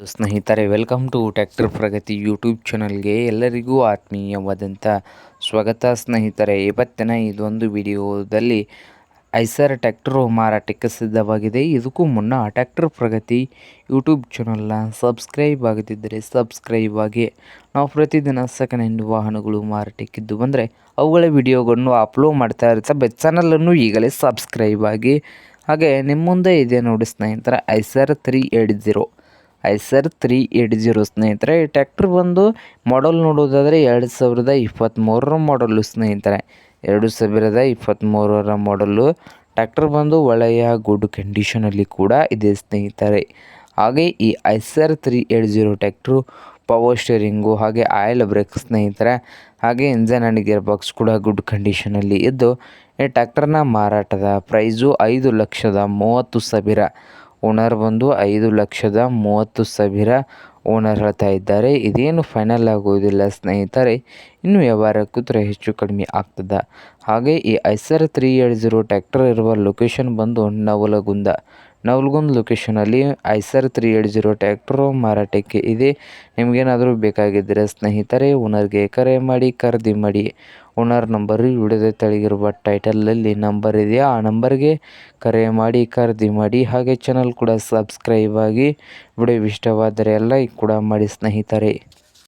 ಸ್ನೇಹಿತರೆ, welcome to tractor Pragati YouTube ಚಾನಲ್ಗೆ ಎಲ್ಲರಿಗೂ ಆತ್ಮೀಯವಾದಂಥ ಸ್ವಾಗತ ಸ್ನೇಹಿತರೆ. ಇವತ್ತಿನ ಇದೊಂದು ವಿಡಿಯೋದಲ್ಲಿ ಐಸರ್ ಟ್ಯಾಕ್ಟರು ಮಾರಾಟಕ್ಕೆ ಸಿದ್ಧವಾಗಿದೆ. ಇದಕ್ಕೂ ಮುನ್ನ ಟ್ಯಾಕ್ಟರ್ ಪ್ರಗತಿ ಯೂಟ್ಯೂಬ್ ಚಾನಲ್ನ ಸಬ್ಸ್ಕ್ರೈಬ್ ಆಗದಿದ್ದರೆ ಸಬ್ಸ್ಕ್ರೈಬ್ ಆಗಿ. ನಾವು ಪ್ರತಿದಿನ ಸೆಕೆಂಡ್ ಹ್ಯಾಂಡ್ ವಾಹನಗಳು ಮಾರಾಟಕ್ಕಿದ್ದು ಬಂದರೆ ಅವುಗಳ ವಿಡಿಯೋಗಳನ್ನು ಅಪ್ಲೋಡ್ ಮಾಡ್ತಾ ಇರ್ತವೆ ಚಾನಲನ್ನು ಈಗಲೇ ಸಬ್ಸ್ಕ್ರೈಬ್ ಆಗಿ. ಹಾಗೆ ನಿಮ್ಮ ಮುಂದೆ ಇದೆ ನೋಡಿ ಸ್ನೇಹಿತರ, Eicher three eight zero. Eicher three eight zero ಸ್ನೇಹಿತರೆ, ಈ ಟ್ಯಾಕ್ಟ್ರ್ ಬಂದು ಮಾಡಲ್ ನೋಡೋದಾದರೆ ಎರಡು ಸಾವಿರದ ಇಪ್ಪತ್ತ್ಮೂರರ ಮಾಡಲು ಸ್ನೇಹಿತರೆ. ಎರಡು ಸಾವಿರದ ಇಪ್ಪತ್ತ್ಮೂರರ ಮಾಡಲು ಟ್ಯಾಕ್ಟ್ರ್ ಬಂದು ಒಳ್ಳೆಯ ಗುಡ್ ಕಂಡೀಷನಲ್ಲಿ ಕೂಡ ಇದೆ ಸ್ನೇಹಿತರೆ. ಹಾಗೆ ಈ Eicher three eight zero tractor power steering ಹಾಗೆ ಆಯಿಲ್ ಬ್ರೇಕ್ ಸ್ನೇಹಿತರೆ, ಹಾಗೆ ಇಂಜನ್ ಆ್ಯಂಡ್ ಗಿಯರ್ ಬಾಕ್ಸ್ ಕೂಡ ಗುಡ್ ಕಂಡೀಷನಲ್ಲಿ ಇದ್ದು, ಈ ಟ್ಯಾಕ್ಟರ್ನ ಮಾರಾಟದ ಪ್ರೈಸು ಐದು ಲಕ್ಷದ ಮೂವತ್ತು ಸಾವಿರ. ಓನರ್ ಬಂದು ಐದು ಲಕ್ಷದ ಮೂವತ್ತು ಸಾವಿರ ಓನರ್ ಹೇಳ್ತಾ ಇದ್ದಾರೆ. ಇದೇನು ಫೈನಲ್ ಆಗುವುದಿಲ್ಲ ಸ್ನೇಹಿತರೆ, ಇನ್ನು ವ್ಯವಹಾರ ಕೂತ್ರೆ ಹೆಚ್ಚು ಕಡಿಮೆ ಆಗ್ತದೆ. ಹಾಗೆ ಈ Eicher three eight zero tractor ಇರುವ ಲೊಕೇಶನ್ ಬಂದು Navalgund. Navalgund ಲೊಕೇಶನಲ್ಲಿ Eicher three eight zero tractor ಮಾರಾಟಕ್ಕೆ ಇದೆ. ನಿಮಗೇನಾದರೂ ಬೇಕಾಗಿದ್ದರೆ ಸ್ನೇಹಿತರೆ, ಓನರ್ಗೆ ಕರೆ ಮಾಡಿ, ಖರೀದಿ ಮಾಡಿ. ಓನರ್ ನಂಬರ್ ವಿಡಿಯೋದ ತಳಗಿರುವ ಟೈಟಲಲ್ಲಿ ನಂಬರ್ ಇದೆಯಾ? ಆ ನಂಬರ್ಗೆ ಕರೆ ಮಾಡಿ, ಖರೀದಿ ಮಾಡಿ. ಹಾಗೆ ಚಾನಲ್ ಕೂಡ ಸಬ್ಸ್ಕ್ರೈಬ್ ಆಗಿ, ವಿಡಿಯೋ ಇಷ್ಟವಾದರೆ ಲೈಕ್ ಕೂಡ ಮಾಡಿ ಸ್ನೇಹಿತರೆ.